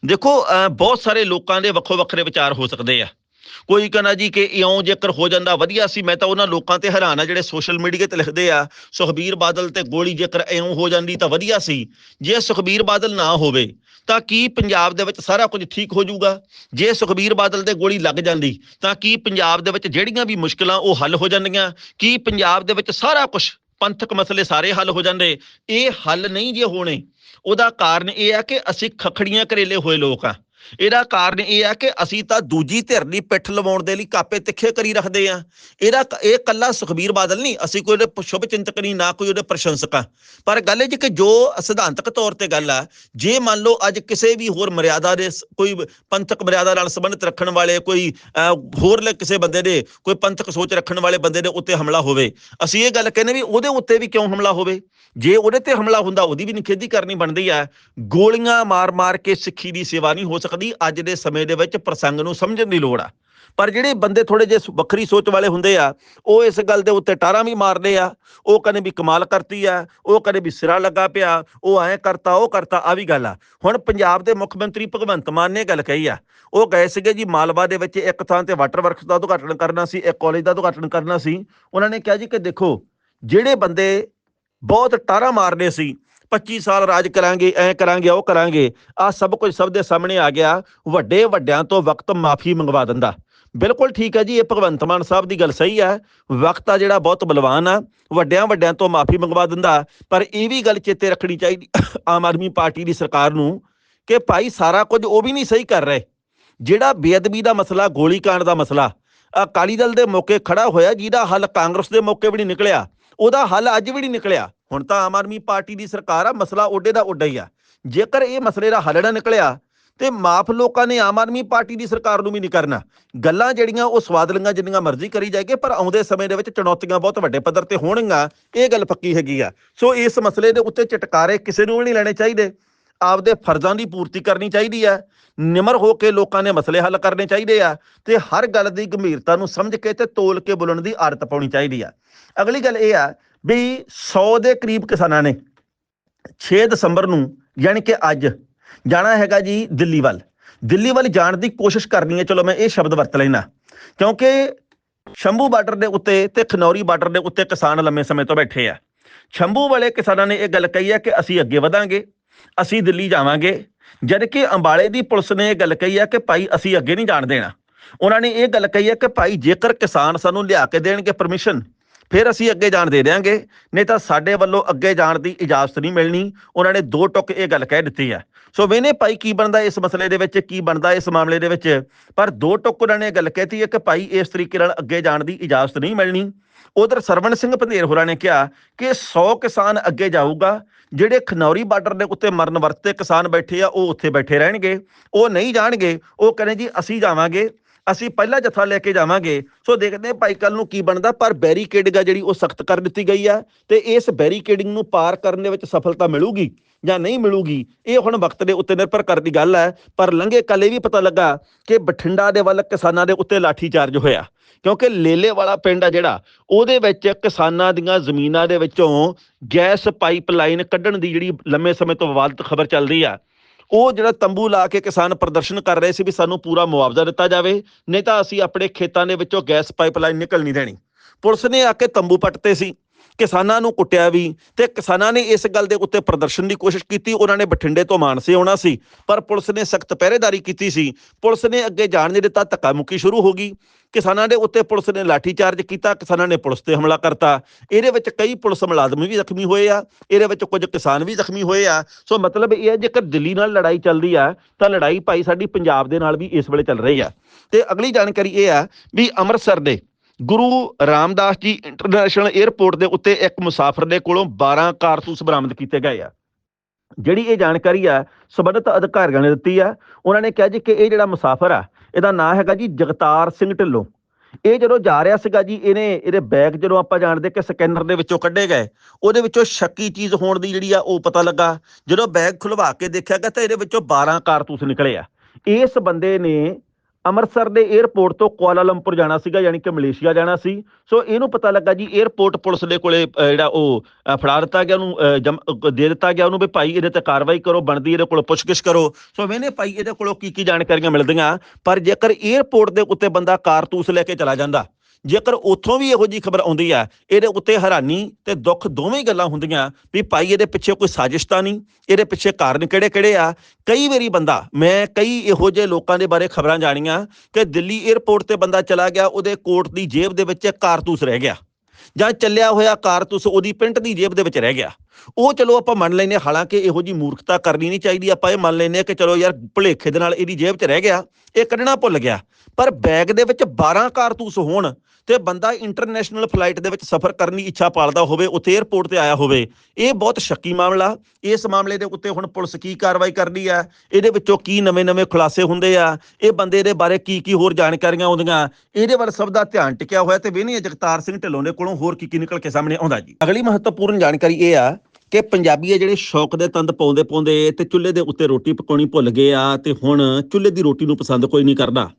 ਦੇਖੋ ਬਹੁਤ ਸਾਰੇ ਲੋਕਾਂ ਦੇ ਵੱਖੋ ਵੱਖਰੇ ਵਿਚਾਰ ਹੋ ਸਕਦੇ ਆ। ਕੋਈ ਕਹਿੰਦਾ ਜੀ ਕਿ ਇਉਂ ਜੇਕਰ ਹੋ ਜਾਂਦਾ, ਵਧੀਆ ਸੀ, ਮੈਂ ਤਾਂ ਉਹਨਾਂ ਲੋਕਾਂ ਤੇ ਹੈਰਾਨ ਆ, ਜਿਹੜੇ ਸੋਸ਼ਲ ਮੀਡੀਆ ਤੇ ਲਿਖਦੇ ਆ, ਸੁਖਬੀਰ ਬਾਦਲ ਤੇ ਗੋਲੀ ਜੇਕਰ ਇਉਂ ਹੋ ਜਾਂਦੀ ਤਾਂ ਵਧੀਆ ਸੀ, ਜੇ ਸੁਖਬੀਰ ਬਾਦਲ ਨਾ ਹੋਵੇ, ਤਾਂ ਕੀ ਪੰਜਾਬ ਦੇ ਵਿੱਚ ਸਾਰਾ ਕੁਝ ਠੀਕ ਹੋ ਜਾਊਗਾ? ਜੇ ਸੁਖਬੀਰ ਬਾਦਲ ਤੇ ਗੋਲੀ ਲੱਗ ਜਾਂਦੀ, ਤਾਂ ਕੀ ਪੰਜਾਬ ਦੇ ਵਿੱਚ ਜਿਹੜੀਆਂ ਵੀ ਮੁਸ਼ਕਲਾਂ ਉਹ ਹੱਲ ਹੋ ਜਾਂਦੀਆਂ? ਕੀ ਪੰਜਾਬ ਦੇ ਵਿੱਚ ਸਾਰਾ ਕੁਝ ਪੰਥਕ ਮਸਲੇ ਸਾਰੇ ਹੱਲ ਹੋ ਜਾਂਦੇ? ਇਹ ਹੱਲ ਨਹੀਂ ਜੇ ਹੋਣੇ, ਉਹਦਾ ਕਾਰਨ ਇਹ ਹੈ ਕਿ ਅਸੀਂ ਖਖੜੀਆਂ ਕਰੇਲੇ ਹੋਏ ਲੋਕ ਆ। ਇਹਦਾ ਕਾਰਨ ਇਹ ਆ ਕਿ ਅਸੀਂ ਤਾਂ ਦੂਜੀ ਧਿਰ ਦੀ ਪਿੱਠ ਲਵਾਉਣ ਦੇ ਲਈ ਕਾਪੇ ਤਿੱਖੇ ਕਰੀ ਰੱਖਦੇ ਆ। ਇਹਦਾ ਇਹ ਕੱਲਾ ਸੁਖਬੀਰ ਬਾਦਲ ਨਹੀਂ, ਅਸੀਂ ਕੋਈ ਉਹਦੇ ਸ਼ੁਭ ਚਿੰਤਕ ਨਹੀਂ, ਨਾ ਕੋਈ ਉਹਦੇ ਪ੍ਰਸ਼ੰਸਕ ਆ। ਪਰ ਗੱਲ ਇਹ ਜੀ ਕਿ ਜੋ ਸਿਧਾਂਤਕ ਤੌਰ ਤੇ ਗੱਲ ਆ, ਜੇ ਮੰਨ ਲਓ ਅੱਜ ਕਿਸੇ ਵੀ ਹੋਰ ਮਰਿਆਦਾ ਦੇ ਕੋਈ ਪੰਥਕ ਮਰਿਆਦਾ ਨਾਲ ਸੰਬੰਧਿਤ ਰੱਖਣ ਵਾਲੇ ਕੋਈ ਹੋਰ ਕਿਸੇ ਬੰਦੇ ਦੇ ਕੋਈ ਪੰਥਕ ਸੋਚ ਰੱਖਣ ਵਾਲੇ ਬੰਦੇ ਦੇ ਉੱਤੇ ਹਮਲਾ ਹੋਵੇ, ਅਸੀਂ ਇਹ ਗੱਲ ਕਹਿੰਦੇ ਵੀ ਉਹਦੇ ਉੱਤੇ ਵੀ ਕਿਉਂ ਹਮਲਾ ਹੋਵੇ? ਜੇ ਉਹਦੇ ਤੇ ਹਮਲਾ ਹੁੰਦਾ, ਉਹਦੀ ਵੀ ਨਿਖੇਧੀ ਕਰਨੀ ਬਣਦੀ ਆ। ਗੋਲੀਆਂ ਮਾਰ-ਮਾਰ ਕੇ ਸਿੱਖੀ ਦੀ ਸੇਵਾ ਨਹੀਂ ਹੋ ਸਕਦੀ। ਅੱਜ ਦੇ ਸਮੇਂ ਦੇ ਵਿੱਚ ਪ੍ਰਸੰਗ ਨੂੰ ਸਮਝਣ ਦੀ ਲੋੜ ਆ। ਪਰ ਜਿਹੜੇ ਬੰਦੇ ਥੋੜੇ ਜੇ ਵੱਖਰੀ ਸੋਚ ਵਾਲੇ ਹੁੰਦੇ ਆ, ਉਹ ਇਸ ਗੱਲ ਦੇ ਉੱਤੇ ਟਾਰਾਂ ਵੀ ਮਾਰਦੇ ਆ। ਉਹ ਕਹਿੰਦੇ ਵੀ ਕਮਾਲ ਕਰਤੀ ਆ, ਉਹ ਕਹਿੰਦੇ ਵੀ ਸਿਰਾ ਲੱਗਾ ਪਿਆ, ਉਹ ਐਂ ਕਰਤਾ, ਉਹ ਕਰਤਾ ਆ ਵੀ ਗੱਲ ਆ। ਹੁਣ ਪੰਜਾਬ ਦੇ ਮੁੱਖ ਮੰਤਰੀ ਭਗਵੰਤ ਮਾਨ ਨੇ ਗੱਲ ਕਹੀ ਆ। ਉਹ ਗਏ ਸੀਗੇ ਜੀ ਮਾਲਵਾ ਦੇ ਵਿੱਚ ਇੱਕ ਥਾਂ ਤੇ ਵਾਟਰ ਵਰਕਸ ਦਾ ਉਦਘਾਟਨ ਕਰਨਾ ਸੀ, ਇੱਕ ਕਾਲਜ ਦਾ ਉਦਘਾਟਨ ਕਰਨਾ ਸੀ। ਉਹਨਾਂ ਨੇ ਕਿਹਾ ਜੀ ਕਿ ਦੇਖੋ, ਜਿਹੜੇ ਬੰਦੇ ਬਹੁਤ ਟਾਰਾਂ ਮਾਰਦੇ ਸੀ। 25 ਸਾਲ ਰਾਜ ਕਰਾਂਗੇ, ਐ ਕਰਾਂਗੇ, ਉਹ ਕਰਾਂਗੇ। ਆ ਸਭ ਕੁਝ ਸਭ ਦੇ ਸਾਹਮਣੇ ਆ ਗਿਆ। ਵੱਡੇ ਵੱਡਿਆਂ ਤੋਂ ਵਕਤ ਮਾਫੀ ਮੰਗਵਾ ਦਿੰਦਾ। ਬਿਲਕੁਲ ਠੀਕ ਹੈ ਜੀ, ਇਹ ਭਗਵੰਤ ਮਾਨ ਸਾਹਿਬ ਦੀ ਗੱਲ ਸਹੀ ਹੈ। ਵਕਤ ਆ ਜਿਹੜਾ ਬਹੁਤ ਬਲਵਾਨ ਆ। ਵੱਡਿਆਂ ਵੱਡਿਆਂ ਤੋਂ ਮਾਫੀ ਮੰਗਵਾ ਦਿੰਦਾ। ਪਰ ਇਹ ਵੀ ਗੱਲ ਚੇਤੇ ਰੱਖਣੀ ਚਾਹੀਦੀ ਆਮ ਆਦਮੀ ਪਾਰਟੀ ਦੀ ਸਰਕਾਰ ਨੂੰ ਕਿ ਭਾਈ ਸਾਰਾ ਕੁਝ ਉਹ ਵੀ ਨਹੀਂ ਸਹੀ ਕਰ ਰਹੇ। ਜਿਹੜਾ ਬੇਅਦਬੀ ਦਾ ਮਸਲਾ ਗੋਲੀकांड ਦਾ ਮਸਲਾ, ਅਕਾਲੀ ਦਲ ਦੇ ਮੌਕੇ ਖੜਾ ਹੋਇਆ ਜਿਹਦਾ ਹੱਲ ਕਾਂਗਰਸ ਦੇ ਮੌਕੇ ਵੀ ਨਹੀਂ ਨਿਕਲਿਆ। ਉਹਦਾ ਹੱਲ ਅੱਜ ਵੀ ਨਹੀਂ ਨਿਕਲਿਆ। ਹੁਣ ਤਾਂ ਆਮ ਆਦਮੀ ਪਾਰਟੀ ਦੀ ਸਰਕਾਰ ਆ, ਮਸਲਾ ਓਡੇ ਦਾ ਓਡਾ ਹੀ ਆ। ਜੇਕਰ ਇਹ ਮਸਲੇ ਦਾ ਹੱਲ ਨਾ ਨਿਕਲਿਆ, ਤੇ ਮਾਫ ਲੋਕਾਂ ਨੇ ਆਮ ਆਦਮੀ ਪਾਰਟੀ ਦੀ ਸਰਕਾਰ ਨੂੰ ਵੀ ਨਹੀਂ ਕਰਨਾ। ਗੱਲਾਂ ਜਿਹੜੀਆਂ ਉਹ ਸਵਾਦਲੀਆਂ ਜਿੰਨੀਆਂ ਮਰਜ਼ੀ ਕਰੀ ਜਾਏਗੇ ਪਰ ਆਉਂਦੇ ਸਮੇਂ ਦੇ ਵਿੱਚ ਚੁਣੌਤੀਆਂ ਬਹੁਤ ਵੱਡੇ ਪੱਧਰ ਤੇ ਹੋਣਗੀਆਂ, ਇਹ ਗੱਲ ਪੱਕੀ ਹੈਗੀ ਆ। ਸੋ ਇਸ ਮਸਲੇ ਦੇ ਉੱਤੇ ਚਟਕਾਰੇ ਕਿਸੇ ਨੂੰ ਵੀ ਨਹੀਂ ਲੈਣੇ ਚਾਹੀਦੇ। ਆਪਦੇ ਫਰਜ਼ਾਂ ਦੀ ਪੂਰਤੀ ਕਰਨੀ ਚਾਹੀਦੀ ਹੈ ਨਿਮਰ ਹੋ ਕੇ ਲੋਕਾਂ ਨੇ ਮਸਲੇ ਹੱਲ ਕਰਨੇ ਚਾਹੀਦੇ ਆ ਤੇ ਹਰ ਗੱਲ ਦੀ ਗੰਭੀਰਤਾ ਨੂੰ ਸਮਝ ਕੇ ਤੇ ਤੋਲ ਕੇ ਬੋਲਣ ਦੀ ਆਦਤ ਪਾਉਣੀ ਚਾਹੀਦੀ ਆ। ਅਗਲੀ ਗੱਲ ਇਹ ਆ ਵੀ 100 ਦੇ ਕਰੀਬ ਕਿਸਾਨਾਂ ਨੇ 6 ਦਸੰਬਰ ਨੂੰ ਯਾਨੀ ਕਿ ਅੱਜ ਜਾਣਾ ਹੈਗਾ ਜੀ ਦਿੱਲੀ ਵੱਲ। ਦਿੱਲੀ ਵੱਲ ਜਾਣ ਦੀ ਕੋਸ਼ਿਸ਼ ਕਰਨੀ ਹੈ। ਚਲੋ ਮੈਂ ਇਹ ਸ਼ਬਦ ਵਰਤ ਲੈਣਾ ਕਿਉਂਕਿ ਸ਼ੰਭੂ ਬਾਰਡਰ ਦੇ ਉੱਤੇ ਤੇ ਖਨੌਰੀ ਬਾਰਡਰ ਦੇ ਉੱਤੇ ਕਿਸਾਨ ਲੰਮੇ ਸਮੇਂ ਤੋਂ ਬੈਠੇ ਆ। ਸ਼ੰਭੂ ਵਾਲੇ ਕਿਸਾਨਾਂ ਨੇ ਇਹ ਗੱਲ ਕਹੀ ਹੈ ਕਿ ਅਸੀਂ ਅੱਗੇ ਵਧਾਂਗੇ। ਅਸੀਂ ਦਿੱਲੀ ਜਾਵਾਂਗੇ। ਜਦ ਕਿ ਅੰਬਾਲੇ ਦੀ ਪੁਲਿਸ ਨੇ ਇਹ ਗੱਲ ਕਹੀ ਹੈ ਕਿ ਭਾਈ ਅਸੀਂ ਅੱਗੇ ਨਹੀਂ ਜਾਣ ਦੇਣਾ। ਉਹਨਾਂ ਨੇ ਇਹ ਗੱਲ ਕਹੀ ਹੈ ਕਿ ਭਾਈ ਜੇਕਰ ਕਿਸਾਨ ਸਾਨੂੰ ਲਿਆ ਕੇ ਦੇਣਗੇ ਪਰਮਿਸ਼ਨ ਫਿਰ ਅਸੀਂ ਅੱਗੇ ਜਾਣ ਦੇ ਦਿਆਂਗੇ। ਨਹੀਂ ਤਾਂ ਸਾਡੇ ਵੱਲੋਂ ਅੱਗੇ ਜਾਣ ਦੀ ਇਜਾਜ਼ਤ ਨਹੀਂ ਮਿਲਣੀ। ਉਹਨਾਂ ਨੇ ਦੋ ਟੁਕ ਇਹ ਗੱਲ ਕਹਿ ਦਿੱਤੀ ਹੈ ਸੋ ਵੇਨੇ ਭਾਈ ਕੀ ਬਣਦਾ ਇਸ ਮਸਲੇ ਦੇ ਵਿੱਚ, ਕੀ ਬਣਦਾ ਇਸ ਮਾਮਲੇ ਦੇ ਵਿੱਚ? ਪਰ ਦੋ ਟੁੱਕ ਉਹਨਾਂ ਨੇ ਇਹ ਗੱਲ ਕਹਿਤੀ ਹੈ ਕਿ ਭਾਈ ਇਸ ਤਰੀਕੇ ਨਾਲ ਅੱਗੇ ਜਾਣ ਦੀ ਇਜਾਜ਼ਤ ਨਹੀਂ ਮਿਲਣੀ। ਉਧਰ ਸਰਵਣ ਸਿੰਘ ਪੰਧੇਰ ਹੋਰਾਂ ਨੇ ਕਿਹਾ ਕਿ 100 ਕਿਸਾਨ ਅੱਗੇ ਜਾਊਗਾ, ਜਿਹੜੇ ਖਨੌਰੀ ਬਾਰਡਰ ਦੇ ਉੱਤੇ ਮਰਨ ਵਰਤੇ ਕਿਸਾਨ ਬੈਠੇ ਆ, ਉਹ ਉੱਥੇ ਬੈਠੇ ਰਹਿਣਗੇ। ਉਹ ਨਹੀਂ ਜਾਣਗੇ, ਉਹ ਕਹਿੰਦੇ ਜੀ ਅਸੀਂ ਜਾਵਾਂਗੇ, ਅਸੀਂ ਪਹਿਲਾ ਜਥਾ ਲੈ ਕੇ ਜਾਵਾਂਗੇ। ਸੋ ਦੇਖਦੇ ਭਾਈ ਕੱਲ ਨੂੰ ਕੀ ਬਣਦਾ, ਪਰ ਬੈਰੀਕੇਡਿੰਗ ਆ ਜਿਹੜੀ ਉਹ ਸਖਤ ਕਰ ਦਿੱਤੀ ਗਈ ਆ ਤੇ ਇਸ ਬੈਰੀਕੇਡਿੰਗ ਨੂੰ ਪਾਰ ਕਰਨ ਦੇ ਵਿੱਚ ਸਫਲਤਾ ਮਿਲੂਗੀ। ਜਾਂ ਨਹੀਂ ਮਿਲੂਗੀ, ਇਹ ਹੁਣ ਵਕਤ ਦੇ ਉੱਤੇ ਨਿਰਭਰ ਕਰਦੀ ਗੱਲ ਹੈ, ਪਰ ਲੰਘੇ ਕੱਲ ਇਹ ਵੀ ਪਤਾ ਲੱਗਾ ਕਿ ਬਠਿੰਡਾ ਦੇ ਵੱਲ ਕਿਸਾਨਾਂ ਦੇ ਉੱਤੇ ਲਾਠੀ ਚਾਰਜ ਹੋਇਆ। ਕਿਉਂਕਿ ਲੇਲੇ ਵਾਲਾ ਪਿੰਡ ਆ ਜਿਹੜਾ, ਉਹਦੇ ਵਿੱਚ ਕਿਸਾਨਾਂ ਦੀਆਂ ਜ਼ਮੀਨਾਂ ਦੇ ਵਿੱਚੋਂ ਗੈਸ ਪਾਈਪਲਾਈਨ ਕੱਢਣ ਦੀ ਜਿਹੜੀ ਲੰਮੇ ਸਮੇਂ ਤੋਂ ਵਿਵਾਦਤ ਖਬਰ ਚੱਲ ਰਹੀ ਆ, ਉਹ ਜਿਹੜਾ ਤੰਬੂ ਲਾ ਕੇ ਕਿਸਾਨ ਪ੍ਰਦਰਸ਼ਨ ਕਰ ਰਹੇ ਸੀ ਵੀ ਸਾਨੂੰ ਪੂਰਾ ਮੁਆਵਜ਼ਾ ਦਿੱਤਾ ਜਾਵੇ, ਨਹੀਂ ਤਾਂ ਅਸੀਂ ਆਪਣੇ ਖੇਤਾਂ ਦੇ ਵਿੱਚੋਂ ਗੈਸ ਪਾਈਪਲਾਈਨ ਨਿਕਲ ਨਹੀਂ ਦੇਣੀ। ਪੁਲਿਸ ਨੇ ਆ ਕੇ ਤੰਬੂ ਪੱਟਤੇ ਸੀ। ਕਿਸਾਨਾਂ ਨੂੰ ਕੁੱਟਿਆ ਵੀ ਤੇ ਕਿਸਾਨਾਂ ਨੇ ਇਸ ਗੱਲ ਦੇ ਉੱਤੇ ਪ੍ਰਦਰਸ਼ਨ ਦੀ ਕੋਸ਼ਿਸ਼ ਕੀਤੀ, ਉਹਨਾਂ ਨੇ ਬਠਿੰਡੇ ਤੋਂ ਮਾਨਸੇ ਆਉਣਾ ਸੀ, ਪਰ ਪੁਲਿਸ ਨੇ ਸਖਤ ਪਹਿਰੇਦਾਰੀ ਕੀਤੀ ਸੀ। ਪੁਲਿਸ ਨੇ ਅੱਗੇ ਜਾਣ ਨਹੀਂ ਦਿੱਤਾ ਧੱਕਾ ਮੁੱਕੀ ਸ਼ੁਰੂ ਹੋ ਗਈ। ਕਿਸਾਨਾਂ ਦੇ ਉੱਤੇ ਪੁਲਿਸ ਨੇ ਲਾਠੀ ਚਾਰਜ ਕੀਤਾ, ਕਿਸਾਨਾਂ ਨੇ ਪੁਲਿਸ ਤੇ ਹਮਲਾ ਕਰਤਾ। ਇਹਦੇ ਵਿੱਚ ਕਈ ਪੁਲਿਸ ਮੁਲਾਜ਼ਮ ਵੀ ਜ਼ਖਮੀ ਹੋਏ ਆ, ਇਹਦੇ ਵਿੱਚ ਕੁਝ ਕਿਸਾਨ ਵੀ ਜ਼ਖਮੀ ਹੋਏ ਆ। ਸੋ ਮਤਲਬ ਇਹ ਹੈ ਜੇਕਰ ਦਿੱਲੀ ਨਾਲ ਲੜਾਈ ਚੱਲਦੀ ਆ, ਤਾਂ ਲੜਾਈ ਭਾਈ ਸਾਡੀ ਪੰਜਾਬ ਦੇ ਨਾਲ ਵੀ ਇਸ ਵੇਲੇ ਚੱਲ ਰਹੀ ਆ। ਤੇ ਅਗਲੀ ਜਾਣਕਾਰੀ ਇਹ ਆ ਵੀ ਅੰਮ੍ਰਿਤਸਰ ਦੇ ਗੁਰੂ ਰਾਮਦਾਸ ਜੀ ਇੰਟਰਨੈਸ਼ਨਲ 에ਅਰਪੋਰਟ ਦੇ ਉੱਤੇ ਇੱਕ ਮੁਸਾਫਰ ਦੇ ਕੋਲੋਂ 12 ਕਾਰਤੂਸ ਬਰਾਮਦ ਕੀਤੇ ਗਏ ਆ। ਜਿਹੜੀ ਇਹ ਜਾਣਕਾਰੀ ਆ, ਸਬੰਧਤ ਅਧਿਕਾਰੀਆਂ ਨੇ ਦਿੱਤੀ ਆ। ਉਹਨਾਂ ਨੇ ਕਿਹਾ ਜੀ ਕਿ ਇਹ ਜਿਹੜਾ ਮੁਸਾਫਰ ਆ, ਇਹਦਾ ਨਾਮ ਹੈਗਾ ਜੀ ਜਗਤਾਰ ਸਿੰਘ ਢਿੱਲੋਂ। ਇਹ ਜਦੋਂ ਜਾ ਰਿਹਾ ਸੀਗਾ ਜੀ, ਇਹਨੇ, ਇਹਦੇ ਬੈਗ ਜਦੋਂ ਆਪਾਂ ਜਾਣਦੇ ਕਿ ਸਕੈਨਰ ਦੇ ਵਿੱਚੋਂ ਕੱਢੇ ਗਏ, ਉਹਦੇ ਵਿੱਚੋਂ ਸ਼ੱਕੀ ਚੀਜ਼ ਹੋਣ ਦੀ ਜਿਹੜੀ ਆ, ਉਹ ਪਤਾ ਲੱਗਾ। ਜਦੋਂ ਬੈਗ ਖੁਲਵਾ ਕੇ ਦੇਖਿਆ ਗਿਆ ਤਾਂ ਇਹਦੇ ਵਿੱਚੋਂ 12 ਕਾਰਤੂਸ ਨਿਕਲੇ ਆ। ਇਸ ਬੰਦੇ ਨੇ ਅੰਮ੍ਰਿਤਸਰ ਦੇ 에어ਪੋਰਟ ਤੋਂ ਕੁਆਲਾਲੰਪੁਰ ਜਾਣਾ ਸੀਗਾ, ਯਾਨੀ ਕਿ ਮਲੇਸ਼ੀਆ ਜਾਣਾ ਸੀ। ਸੋ ਇਹਨੂੰ ਪਤਾ ਲੱਗਾ ਜੀ 에어ਪੋਰਟ ਪੁਲਿਸ ਦੇ ਕੋਲੇ ਜਿਹੜਾ ਉਹ ਫੜਾ ਦਿੱਤਾ ਗਿਆ ਉਹਨੂੰ ਦੇ ਦਿੱਤਾ ਗਿਆ ਉਹਨੂੰ ਵੀ ਭਾਈ ਇਹਦੇ ਤੇ ਕਾਰਵਾਈ ਕਰੋ, ਬਣਦੀ ਇਹਦੇ ਕੋਲ ਪੁੱਛਗਿਛ ਕਰੋ। ਸੋ ਮੈਨੇ ਭਾਈ ਇਹਦੇ ਕੋਲੋਂ ਕੀ ਕੀ ਜਾਣਕਾਰੀਆਂ ਮਿਲਦੀਆਂ, ਪਰ ਜੇਕਰ 에어ਪੋਰਟ ਦੇ ਉੱਤੇ ਬੰਦਾ ਕਾਰਤੂਸ ਲੈ ਕੇ ਚਲਾ ਜਾਂਦਾ ਜੇਕਰ ਉੱਥੋਂ ਵੀ ਇਹੋ ਜੀ ਖਬਰ ਆਉਂਦੀ ਆ, ਇਹਦੇ ਉੱਤੇ ਹੈਰਾਨੀ ਤੇ ਦੁੱਖ ਦੋਵੇਂ ਗੱਲਾਂ ਹੁੰਦੀਆਂ ਵੀ ਭਾਈ ਇਹਦੇ ਪਿੱਛੇ ਕੋਈ ਸਾਜ਼ਿਸ਼ ਤਾਂ ਨਹੀਂ, ਇਹਦੇ ਪਿੱਛੇ ਕਾਰਨ ਕਿਹੜੇ ਕਿਹੜੇ ਆ? ਕਈ ਵਾਰੀ ਬੰਦਾ, ਮੈਂ ਕਈ ਇਹੋ ਜਿਹੇ ਲੋਕਾਂ ਦੇ ਬਾਰੇ ਖਬਰਾਂ ਜਾਣੀਆਂ ਕਿ ਦਿੱਲੀ 에ਅਰਪੋਰਟ ਤੇ ਬੰਦਾ ਚਲਾ ਗਿਆ, ਉਹਦੇ ਕੋਟ ਦੀ ਜੇਬ ਦੇ ਵਿੱਚ ਕਾਰਤੂਸ ਰਹਿ ਗਿਆ ਜਾਂ ਚੱਲਿਆ ਹੋਇਆ ਕਾਰਤੂਸ ਉਹਦੀ ਪਿੰਟ ਦੀ ਜੇਬ ਦੇ ਵਿੱਚ ਰਹਿ ਗਿਆ। ਉਹ ਚਲੋ ਆਪਾਂ ਮੰਨ ਲੈਨੇ ਹਾਲਾਂਕਿ ਇਹੋ ਜੀ ਮੂਰਖਤਾ ਕਰਨੀ ਨਹੀਂ ਚਾਹੀਦੀ, ਆਪਾਂ ਇਹ ਮੰਨ ਲੈਨੇ ਕਿ ਚਲੋ ਯਾਰ ਭੁਲੇਖੇ ਦੇ ਨਾਲ ਇਹਦੀ ਜੇਬ 'ਚ ਰਹਿ ਗਿਆ, ਇਹ ਕੱਢਣਾ ਭੁੱਲ ਗਿਆ, ਪਰ ਬੈਗ ਦੇ ਵਿੱਚ 12 ਕਾਰਤੂਸ ਹੋਣ ਤੇ ਬੰਦਾ ਇੰਟਰਨੈਸ਼ਨਲ ਫਲਾਈਟ ਦੇ ਵਿੱਚ ਸਫ਼ਰ ਕਰਨ ਦੀ ਇੱਛਾ ਪਾਲਦਾ ਹੋਵੇ, ਉੱਥੇ 에ਅਰਪੋਰਟ ਤੇ ਆਇਆ ਹੋਵੇ, ਇਹ ਬਹੁਤ ਸ਼ੱਕੀ ਮਾਮਲਾ। ਇਸ ਮਾਮਲੇ ਦੇ ਉੱਤੇ ਹੁਣ ਪੁਲਿਸ ਕੀ ਕਾਰਵਾਈ ਕਰਦੀ ਆ ਇਹਦੇ ਵਿੱਚੋਂ ਕੀ ਨਵੇਂ-ਨਵੇਂ ਖੁਲਾਸੇ ਹੁੰਦੇ ਆ? ਇਹ ਬੰਦੇ ਦੇ ਬਾਰੇ ਕੀ ਕੀ ਹੋਰ ਜਾਣਕਾਰੀਆਂ ਆਉਂਦੀਆਂ? ਇਹਦੇ ਵੱਲ ਸਭ ਦਾ ਧਿਆਨ ਟਿਕਿਆ ਹੋਇਆ ਤੇ ਵੇਨੀ ਜਗਤਾਰ ਸਿੰਘ ਢਿੱਲੋਂ ਦੇ ਕੋਲੋਂ ਹੋਰ ਕੀ ਕੀ ਨਿਕਲ ਕੇ ਸਾਹਮਣੇ ਆਉਂਦਾ ਜੀ। ਅਗਲੀ ਮਹੱਤਵਪੂਰਨ ਜਾਣਕਾਰੀ ਇਹ ਆ ਕਿ ਪੰਜਾਬੀ ਆ ਜਿਹੜੇ ਸ਼ੌਕ ਦੇ ਤੰਦ ਪਾਉਂਦੇ ਪਾਉਂਦੇ ਤੇ ਚੁੱਲ੍ਹੇ ਦੇ ਉੱਤੇ ਰੋਟੀ ਪਕਾਉਣੀ ਭੁੱਲ ਗਏ ਆ ਤੇ ਹੁਣ ਚੁੱਲ੍ਹੇ ਦੀ ਰੋਟੀ ਨੂੰ ਪਸੰਦ ਕੋਈ ਨਹੀਂ ਕਰਦਾ।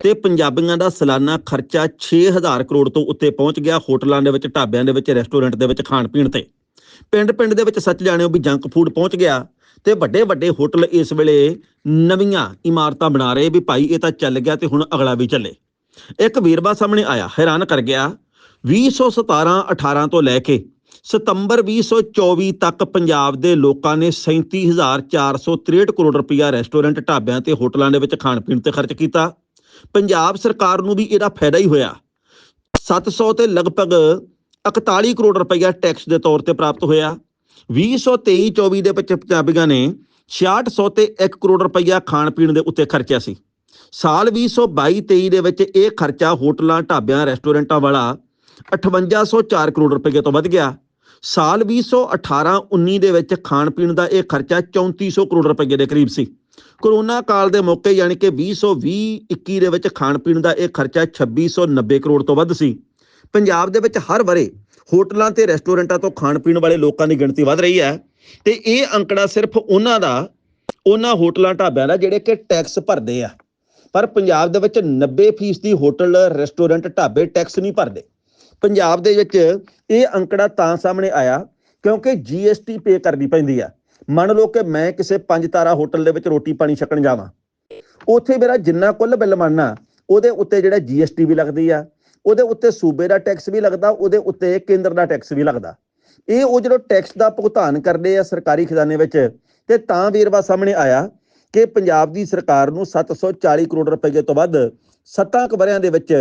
ਤੇ ਪੰਜਾਬੀਆਂ ਦਾ ਸਾਲਾਨਾ ਖਰਚਾ 6000 ਕਰੋੜ ਤੋਂ ਉੱਤੇ ਪਹੁੰਚ ਗਿਆ ਹੋਟਲਾਂ ਦੇ ਵਿੱਚ, ਢਾਬਿਆਂ ਦੇ ਵਿੱਚ, ਰੈਸਟੋਰੈਂਟ ਦੇ ਵਿੱਚ ਖਾਣ ਪੀਣ ਤੇ। ਪਿੰਡ-ਪਿੰਡ ਦੇ ਵਿੱਚ ਸੱਚ ਜਾਣਿਓ ਵੀ ਜੰਕ ਫੂਡ ਪਹੁੰਚ ਗਿਆ ਤੇ ਵੱਡੇ ਵੱਡੇ ਹੋਟਲ ਇਸ ਵੇਲੇ ਨਵੀਆਂ ਇਮਾਰਤਾਂ ਬਣਾ ਰਹੇ ਵੀ ਭਾਈ ਇਹ ਤਾਂ ਚੱਲ ਗਿਆ ਤੇ ਹੁਣ ਅਗਲਾ ਵੀ ਚੱਲੇ। ਇੱਕ ਵੀਰਵਾ ਸਾਹਮਣੇ ਆਇਆ, ਹੈਰਾਨ ਕਰ ਗਿਆ 2017-18 ਤੋਂ ਲੈ ਕੇ ਸਤੰਬਰ 2024 ਤੱਕ ਪੰਜਾਬ ਦੇ ਲੋਕਾਂ ਨੇ 37463 ਕਰੋੜ ਰੁਪਇਆ ਰੈਸਟੋਰੈਂਟ, ਢਾਬਿਆਂ ਤੇ ਹੋਟਲਾਂ ਦੇ ਵਿੱਚ ਖਾਣ ਪੀਣ ਤੇ ਖਰਚ ਕੀਤਾ। ਪੰਜਾਬ ਸਰਕਾਰ ਨੂੰ ਵੀ ਇਹਦਾ ਫਾਇਦਾ ਹੀ ਹੋਇਆ। 700 ਤੇ ਲਗਭਗ 41 ਕਰੋੜ ਰੁਪਇਆ ਟੈਕਸ ਦੇ ਤੌਰ ਤੇ ਪ੍ਰਾਪਤ ਹੋਇਆ। 2023-24 ਦੇ ਵਿੱਚ ਪੰਜਾਬੀਆਂ ਨੇ 6600 ਤੇ 1 ਕਰੋੜ ਰੁਪਇਆ ਖਾਣ ਪੀਣ ਦੇ ਉੱਤੇ ਖਰਚਿਆ ਸੀ। ਸਾਲ 2022-23 ਦੇ ਵਿੱਚ ਇਹ ਖਰਚਾ ਹੋਟਲਾਂ, ਢਾਬਿਆਂ, ਰੈਸਟੋਰੈਂਟਾਂ ਵਾਲਾ 5804 ਕਰੋੜ ਰੁਪਏ ਤੋਂ ਵੱਧ ਗਿਆ। ਸਾਲ 2018-19 ਦੇ ਵਿੱਚ ਖਾਣ ਪੀਣ ਦਾ ਇਹ ਖਰਚਾ 3400 ਕਰੋੜ ਰੁਪਏ ਦੇ ਕਰੀਬ ਸੀ। ਕਰੋਨਾ ਕਾਲ ਦੇ ਮੌਕੇ ਯਾਨੀ ਕਿ 2020-21 ਦੇ ਵਿੱਚ ਖਾਣ ਪੀਣ ਦਾ ਇਹ ਖਰਚਾ 2690 ਕਰੋੜ ਤੋਂ ਵੱਧ ਸੀ। ਪੰਜਾਬ ਦੇ ਵਿੱਚ ਹਰ ਵਰੇ ਹੋਟਲਾਂ ਤੇ ਰੈਸਟੋਰੈਂਟਾਂ ਤੋਂ ਖਾਣ ਪੀਣ ਵਾਲੇ ਲੋਕਾਂ ਦੀ ਗਿਣਤੀ ਵੱਧ ਰਹੀ ਹੈ ਤੇ ਇਹ ਅੰਕੜਾ ਸਿਰਫ ਉਹਨਾਂ ਦਾ, ਉਹਨਾਂ ਹੋਟਲਾਂ ਢਾਬਿਆਂ ਦਾ ਜਿਹੜੇ ਕਿ ਟੈਕਸ ਭਰਦੇ ਆ। ਪਰ ਪੰਜਾਬ ਦੇ ਵਿੱਚ 90% ਦੀ ਹੋਟਲ, ਰੈਸਟੋਰੈਂਟ, ਢਾਬੇ ਟੈਕਸ ਨਹੀਂ ਭਰਦੇ। ਪੰਜਾਬ ਦੇ ਵਿੱਚ ਇਹ ਅੰਕੜਾ ਤਾਂ ਸਾਹਮਣੇ ਆਇਆ ਕਿਉਂਕਿ ਜੀਐਸਟੀ ਪੇ ਕਰਨੀ ਪੈਂਦੀ ਆ। ਮੰਨ ਲਓ ਕਿ ਮੈਂ ਕਿਸੇ ਪੰਜ ਤਾਰਾ ਹੋਟਲ ਦੇ ਵਿੱਚ ਰੋਟੀ ਪਾਣੀ ਛਕਣ ਜਾਵਾਂ। ਉੱਥੇ ਮੇਰਾ ਜਿੰਨਾ ਕੁੱਲ ਬਿੱਲ ਬਣਨਾ, ਉਹਦੇ ਉੱਤੇ ਜਿਹੜਾ ਜੀਐਸਟੀ ਵੀ ਲੱਗਦੀ ਆ, ਉਹਦੇ ਉੱਤੇ ਸੂਬੇ ਦਾ ਟੈਕਸ ਵੀ ਲੱਗਦਾ, ਉਹਦੇ ਉੱਤੇ ਕੇਂਦਰ ਦਾ ਟੈਕਸ ਵੀ ਲੱਗਦਾ। ਇਹ ਉਹ ਜਿਹੜਾ ਟੈਕਸ ਦਾ ਭੁਗਤਾਨ ਕਰਦੇ ਆ ਸਰਕਾਰੀ ਖਜ਼ਾਨੇ ਵਿੱਚ, ਤੇ ਤਾਂ ਵੇਰਵਾ ਸਾਹਮਣੇ ਆਇਆ ਕਿ ਪੰਜਾਬ ਦੀ ਸਰਕਾਰ ਨੂੰ 740 ਕਰੋੜ ਰੁਪਏ ਤੋਂ ਵੱਧ ਸੱਤਾਂ ਕੁ ਵਰਿਆਂ ਦੇ ਵਿੱਚ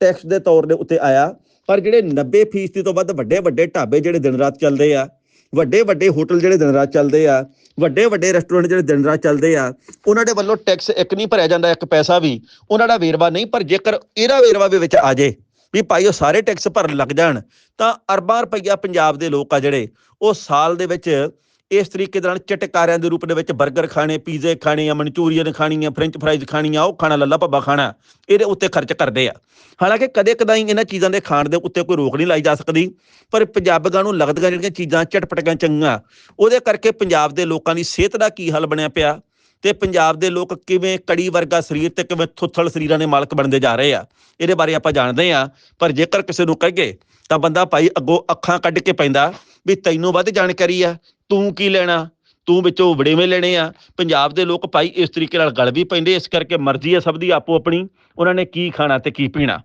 ਟੈਕਸ ਦੇ ਤੌਰ ਦੇ ਉੱਤੇ ਆਇਆ, ਪਰ ਜਿਹੜੇ 90% ਤੋਂ ਵੱਧ ਵੱਡੇ ਵੱਡੇ ਢਾਬੇ ਜਿਹੜੇ ਦਿਨ ਰਾਤ ਚੱਲਦੇ ਆ ਵੱਡੇ ਵੱਡੇ ਹੋਟਲ ਜਿਹੜੇ ਦਿਨ ਰਾਤ ਚੱਲਦੇ ਆ, ਵੱਡੇ ਵੱਡੇ ਰੈਸਟੋਰੈਂਟ ਜਿਹੜੇ ਦਿਨ ਰਾਤ ਚੱਲਦੇ ਆ, ਉਹਨਾਂ ਦੇ ਵੱਲੋਂ ਟੈਕਸ ਇੱਕ ਨਹੀਂ ਭਰਿਆ ਜਾਂਦਾ, ਇੱਕ ਪੈਸਾ ਵੀ, ਉਹਨਾਂ ਦਾ ਵੇਰਵਾ ਨਹੀਂ, ਪਰ ਜੇਕਰ ਇਹਦਾ ਵੇਰਵਾ ਵੀ ਵਿੱਚ ਆ ਜੇ, ਵੀ ਭਾਈ ਉਹ ਸਾਰੇ ਟੈਕਸ ਭਰਨ ਲੱਗ ਜਾਣ, ਤਾਂ ਅਰਬਾਂ ਰੁਪਈਆ ਪੰਜਾਬ ਦੇ ਲੋਕ ਆ ਜਿਹੜੇ, ਉਹ ਸਾਲ ਦੇ ਵਿੱਚ ਇਸ ਤਰੀਕੇ ਦੇ ਨਾਲ ਚਟਕਾਰਿਆਂ ਦੇ ਰੂਪ ਦੇ ਵਿੱਚ 버ਗਰ ਖਾਣੇ, ਪੀਜ਼ੇ ਖਾਣੇ ਆ ਮਨਚੂਰੀਅਨ ਖਾਣੀ ਆ ਫ੍ਰੈਂਚ ਫਰਾਈਜ਼ ਖਾਣੀ ਆ ਉਹ ਖਾਣਾ ਲੱਲਾ ਭੱਬਾ ਖਾਣਾ, ਇਹਦੇ ਉੱਤੇ ਖਰਚ ਕਰਦੇ ਆ। ਹਾਲਾਂਕਿ ਕਦੇ ਕਦਾਈ ਇਹਨਾਂ ਚੀਜ਼ਾਂ ਦੇ ਖਾਣ ਦੇ ਉੱਤੇ ਕੋਈ ਰੋਕ ਨਹੀਂ ਲਾਈ ਜਾ ਸਕਦੀ, ਪਰ ਪੰਜਾਬੀਆਂ ਨੂੰ ਲੱਗਦੀਆਂ ਜਿਹੜੀਆਂ ਚੀਜ਼ਾਂ ਚਟਪਟੀਆਂ ਚੰਗੀਆਂ, ਉਹਦੇ ਕਰਕੇ ਪੰਜਾਬ ਦੇ ਲੋਕਾਂ ਦੀ ਸਿਹਤ ਦਾ ਕੀ ਹਾਲ ਬਣਿਆ ਪਿਆ ਤੇ ਪੰਜਾਬ ਦੇ ਲੋਕ ਕਿਵੇਂ ਕੜੀ ਵਰਗਾ ਸਰੀਰ ਤੇ ਕਿਵੇਂ ਥੁੱਥਲ ਸਰੀਰਾਂ ਦੇ ਮਾਲਕ ਬਣਦੇ ਜਾ ਰਹੇ ਆ, ਇਹਦੇ ਬਾਰੇ ਆਪਾਂ ਜਾਣਦੇ ਆ ਪਰ ਜੇਕਰ ਕਿਸੇ ਨੂੰ ਕਹੀਏ ਤਾਂ ਬੰਦਾ ਭਾਈ ਅੱਗੋਂ ਅੱਖਾਂ ਕੱਢ ਕੇ ਪੈਂਦਾ ਵੀ ਤੈਨੂੰ ਵੱਧ ਜਾਣਕਾਰੀ ਆ ਤੂੰ ਕੀ ਲੈਣਾ? ਤੂੰ ਵਿੱਚੋਂ ਵੜੇਵੇਂ ਲੈਣੇ ਆ। ਪੰਜਾਬ ਦੇ ਲੋਕ ਭਾਈ ਇਸ ਤਰੀਕੇ ਨਾਲ ਗਲ ਵੀ ਪੈਂਦੇ, ਇਸ ਕਰਕੇ ਮਰਜ਼ੀ ਆ ਸਭ ਦੀ ਆਪੋ ਆਪਣੀ। ਉਹਨਾਂ ਨੇ ਕੀ ਖਾਣਾ ਤੇ ਕੀ ਪੀਣਾ।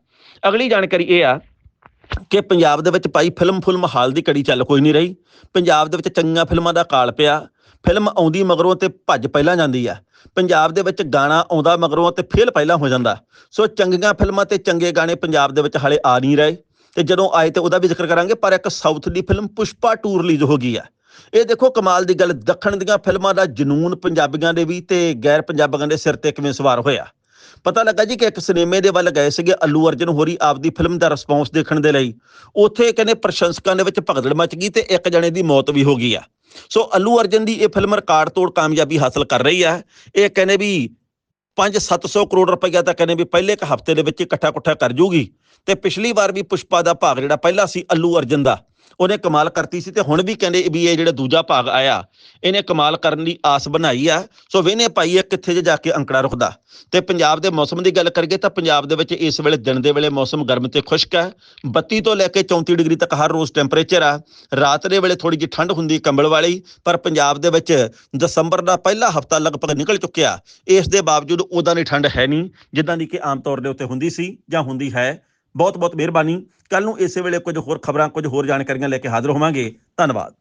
ਅਗਲੀ ਜਾਣਕਾਰੀ ਇਹ ਆ ਕਿ ਪੰਜਾਬ ਦੇ ਵਿੱਚ ਭਾਈ ਫਿਲਮ ਫਿਲਮ ਹਾਲ ਦੀ ਕੜੀ ਚੱਲ ਕੋਈ ਨਹੀਂ ਰਹੀ। ਪੰਜਾਬ ਦੇ ਵਿੱਚ ਚੰਗੀਆਂ ਫਿਲਮਾਂ ਦਾ ਕਾਲ ਪਿਆ। ਫਿਲਮ ਆਉਂਦੀ ਮਗਰੋਂ ਤੇ ਭੱਜ ਪਹਿਲਾਂ ਜਾਂਦੀ ਆ। ਪੰਜਾਬ ਦੇ ਵਿੱਚ ਗਾਣਾ ਆਉਂਦਾ ਮਗਰੋਂ ਤੇ ਫੇਲ ਪਹਿਲਾਂ ਹੋ ਜਾਂਦਾ। ਸੋ ਚੰਗੀਆਂ ਫਿਲਮਾਂ ਤੇ ਚੰਗੇ ਗਾਣੇ ਪੰਜਾਬ ਦੇ ਵਿੱਚ ਹਾਲੇ ਆ ਨਹੀਂ ਰਹੇ। ਤੇ ਜਦੋਂ ਆਏ ਤੇ ਉਹਦਾ ਵੀ ਜ਼ਿਕਰ ਕਰਾਂਗੇ, ਪਰ ਇੱਕ ਸਾਊਥ ਦੀ ਫਿਲਮ ਪੁਸ਼ਪਾ 2 ਰਿਲੀਜ਼ ਹੋ ਗਈ ਆ। ਇਹ ਦੇਖੋ ਕਮਾਲ ਦੀ ਗੱਲ, ਦੱਖਣ ਦੀਆਂ ਫਿਲਮਾਂ ਦਾ ਜਨੂਨ ਪੰਜਾਬੀਆਂ ਦੇ ਵੀ ਤੇ ਗੈਰ ਪੰਜਾਬੀਆਂ ਦੇ ਸਿਰ ਤੇ ਕਿਵੇਂ ਸਵਾਰ ਹੋਇਆ? ਪਤਾ ਲੱਗਾ ਜੀ ਕਿ ਇੱਕ ਸਿਨੇਮੇ ਦੇ ਵੱਲ ਗਏ ਸੀਗੇ ਅੱਲੂ ਅਰਜਨ ਹੋਰੀ ਆਪਦੀ ਫਿਲਮ ਦਾ ਰਿਸਪੌਂਸ ਦੇਖਣ ਦੇ ਲਈ। ਉੱਥੇ ਕਹਿੰਦੇ ਪ੍ਰਸ਼ੰਸਕਾਂ ਦੇ ਵਿੱਚ ਭਗਦੜ ਮਚ ਗਈ ਤੇ ਇੱਕ ਜਣੇ ਦੀ ਮੌਤ ਵੀ ਹੋ ਗਈ ਆ। ਸੋ ਅੱਲੂ ਅਰਜਨ ਦੀ ਇਹ ਫਿਲਮ ਰਿਕਾਰਡ ਤੋੜ ਕਾਮਯਾਬੀ ਹਾਸਲ ਕਰ ਰਹੀ ਹੈ ਇਹ ਕਹਿੰਦੇ ਵੀ 5-700 ਕਰੋੜ ਰੁਪਈਆ ਤਾਂ ਕਹਿੰਦੇ ਵੀ ਪਹਿਲੇ ਇੱਕ ਹਫ਼ਤੇ ਦੇ ਵਿੱਚ ਇਕੱਠਾ ਕੁੱਠਾ ਕਰ ਜੂਗੀ। ਤੇ ਪਿਛਲੀ ਵਾਰ ਵੀ ਪੁਸ਼ਪਾ ਦਾ ਭਾਗ ਜਿਹੜਾ ਪਹਿਲਾ ਸੀ ਅੱਲੂ ਅਰਜਨ ਦਾ। ਉਹਨੇ ਕਮਾਲ ਕਰਤੀ ਸੀ ਤੇ ਹੁਣ ਵੀ ਕਹਿੰਦੇ ਵੀ ਇਹ ਜਿਹੜਾ ਦੂਜਾ ਭਾਗ ਆਇਆ, ਇਹਨੇ ਕਮਾਲ ਕਰਨ ਦੀ ਆਸ ਬਣਾਈ ਆ। ਸੋ ਵੇਨੇ ਪਾਈਏ ਕਿੱਥੇ ਜੇ ਜਾ ਕੇ ਅੰਕੜਾ ਰੁਕਦਾ। ਤੇ ਪੰਜਾਬ ਦੇ ਮੌਸਮ ਦੀ ਗੱਲ ਕਰੀਏ ਤਾਂ ਪੰਜਾਬ ਦੇ ਵਿੱਚ ਇਸ ਵੇਲੇ ਦਿਨ ਦੇ ਵੇਲੇ ਮੌਸਮ ਗਰਮ ਤੇ ਖੁਸ਼ਕ ਹੈ 32 ਤੋਂ ਲੈ ਕੇ 34 ਡਿਗਰੀ ਤੱਕ ਹਰ ਰੋਜ਼ ਟੈਂਪਰੇਚਰ ਆ। ਰਾਤ ਦੇ ਵੇਲੇ ਥੋੜੀ ਜਿਹੀ ਠੰਡ ਹੁੰਦੀ ਕੰਬਲ ਵਾਲੀ, ਪਰ ਪੰਜਾਬ ਦੇ ਵਿੱਚ ਦਸੰਬਰ ਦਾ ਪਹਿਲਾ ਹਫਤਾ ਲਗਭਗ ਨਿਕਲ ਚੁੱਕਿਆ। ਇਸ ਦੇ ਬਾਵਜੂਦ ਉਦਾਂ ਦੀ ਠੰਡ ਹੈ ਨਹੀਂ, ਜਿੱਦਾਂ ਦੀ ਕਿ ਆਮ ਤੌਰ ਦੇ ਉੱਤੇ ਹੁੰਦੀ ਸੀ ਜਾਂ ਹੁੰਦੀ ਹੈ। ਬਹੁਤ ਬਹੁਤ ਮਿਹਰਬਾਨੀ। ਕੱਲ ਨੂੰ ਇਸੇ ਵੇਲੇ ਕੁਝ ਹੋਰ ਖਬਰਾਂ, ਕੁਝ ਹੋਰ ਜਾਣਕਾਰੀਆਂ ਲੈ ਕੇ ਹਾਜ਼ਰ ਹੋਵਾਂਗੇ। ਧੰਨਵਾਦ।